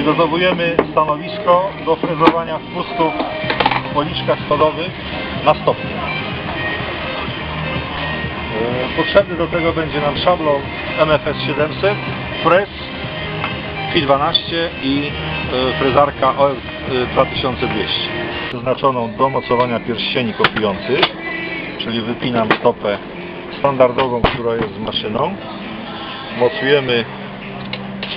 Przygotowujemy stanowisko do frezowania spustów w policzkach schodowych na stopnie. Potrzebny do tego będzie nam szablon MFS 700, frez FI 12 i e, frezarka OF 2200 przeznaczoną do mocowania pierścieni kopiujących, czyli wypinam stopę standardową, która jest z maszyną. Mocujemy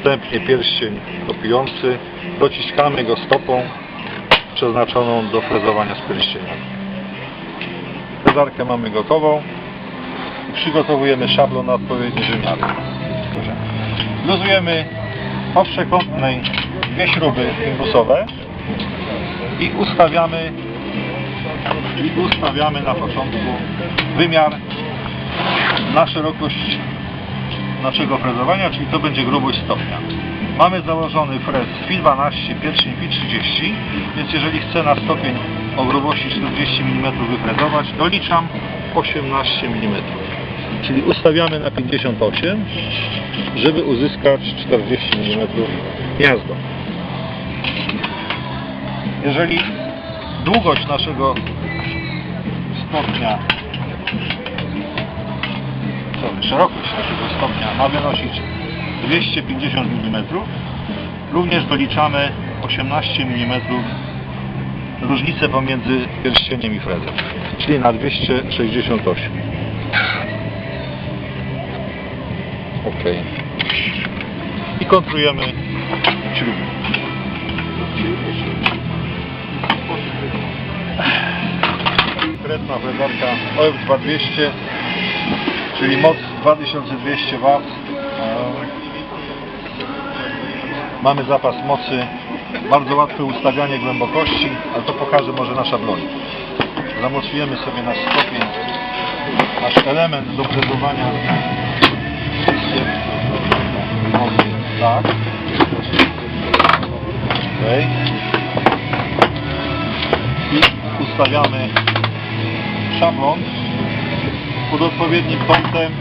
wstępnie pierścień kopiujący, dociskamy go stopą przeznaczoną do frezowania z pierścienia. Frezarkę mamy gotową przygotowujemy szablon na odpowiednie wymiary. Luzujemy po przekątnej dwie śruby imbusowe i ustawiamy i ustawiamy na początku wymiar na szerokość naszego frezowania, czyli to będzie grubość stopnia. Mamy założony frez FI 12, pierścień FI 30, więc jeżeli chcę na stopień o grubości 40 mm wyfrezować, doliczam 18 mm. Czyli ustawiamy na 58, żeby uzyskać 40 mm gniazdo. Jeżeli długość naszego stopnia, szerokość naszego stopnia ma wynosić 250 mm, również doliczamy 18 mm różnicę pomiędzy pierścieniem i frezem, czyli na 268. Ok. I kontrujemy śruby. Konkretna frezarka OF2200, czyli moc 2200 W. Mamy zapas mocy, bardzo łatwe ustawianie głębokości, ale to pokaże może na szablonie. Zamocujemy sobie nasz stopień, nasz element do frezowania Wciskiem mocy, tak. Okay. I ustawiamy szablon pod odpowiednim kątem,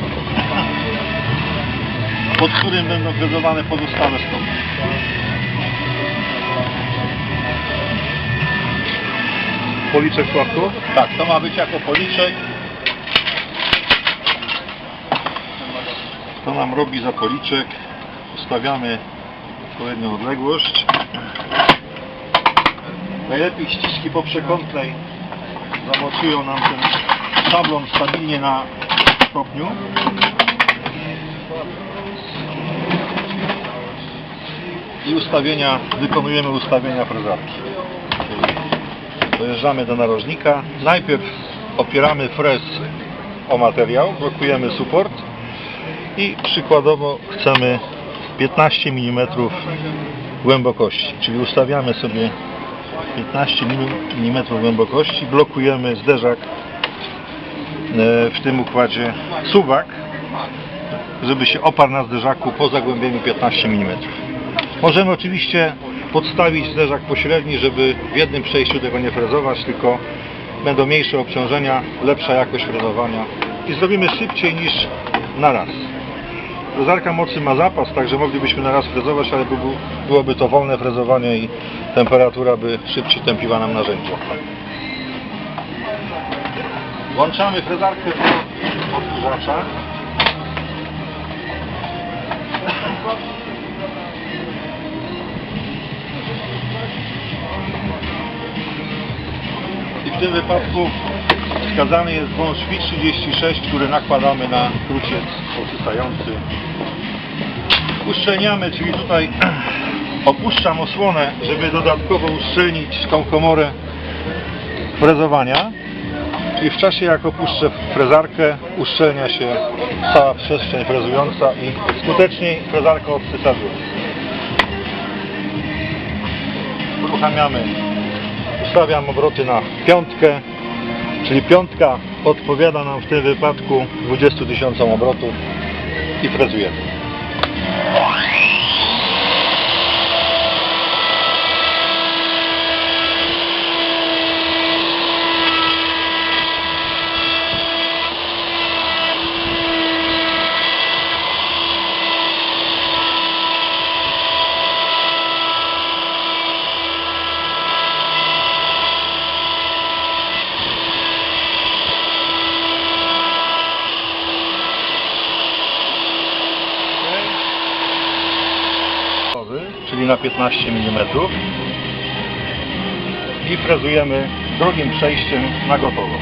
pod którym będą frezowane pozostałe stopy. Policzek Sławku? Tak, to ma być jako policzek. To nam robi za policzek. Ustawiamy odpowiednią odległość. Najlepiej ściski poprzekątnej zamocują nam ten szablon stabilnie na stopniu. I ustawienia, wykonujemy ustawienia frezarki. Dojeżdżamy do narożnika. Najpierw opieramy frez o materiał, blokujemy suport i przykładowo chcemy 15 mm głębokości, czyli ustawiamy sobie 15 mm głębokości, blokujemy zderzak w tym układzie suwak, żeby się oparł na zderzaku po zagłębieniu 15 mm. Możemy oczywiście podstawić zderzak pośredni, żeby w jednym przejściu tego nie frezować, tylko będą mniejsze obciążenia, lepsza jakość frezowania i zrobimy szybciej niż na raz. Frezarka mocy ma zapas, także moglibyśmy na raz frezować, ale by, byłoby to wolne frezowanie i temperatura by szybciej tępiła nam narzędzie. Włączamy frezarkę do odkurzacza. I w tym wypadku wskazany jest wąż FI36, który nakładamy na kruciec posysający. Uszczelniamy, czyli tutaj opuszczam osłonę, żeby dodatkowo uszczelnić tą komorę frezowania. Czyli w czasie jak opuszczę frezarkę, uszczelnia się cała przestrzeń frezująca i skuteczniej frezarka odsysa żółt. Uruchamiamy, ustawiam obroty na piątkę, czyli piątka odpowiada nam w tym wypadku 20 tysiącom obrotów i frezujemy. Na 15 mm. I frezujemy drugim przejściem na gotowo.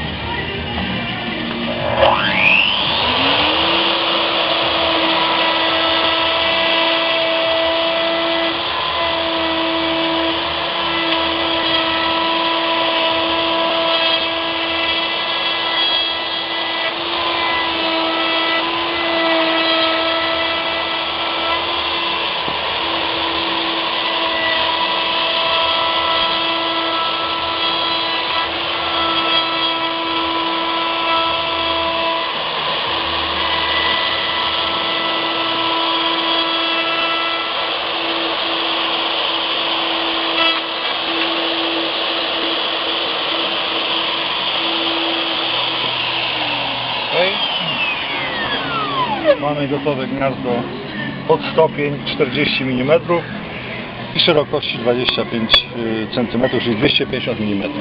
Mamy gotowe gniazdo pod stopień 40 mm i szerokości 25 cm, czyli 250 mm.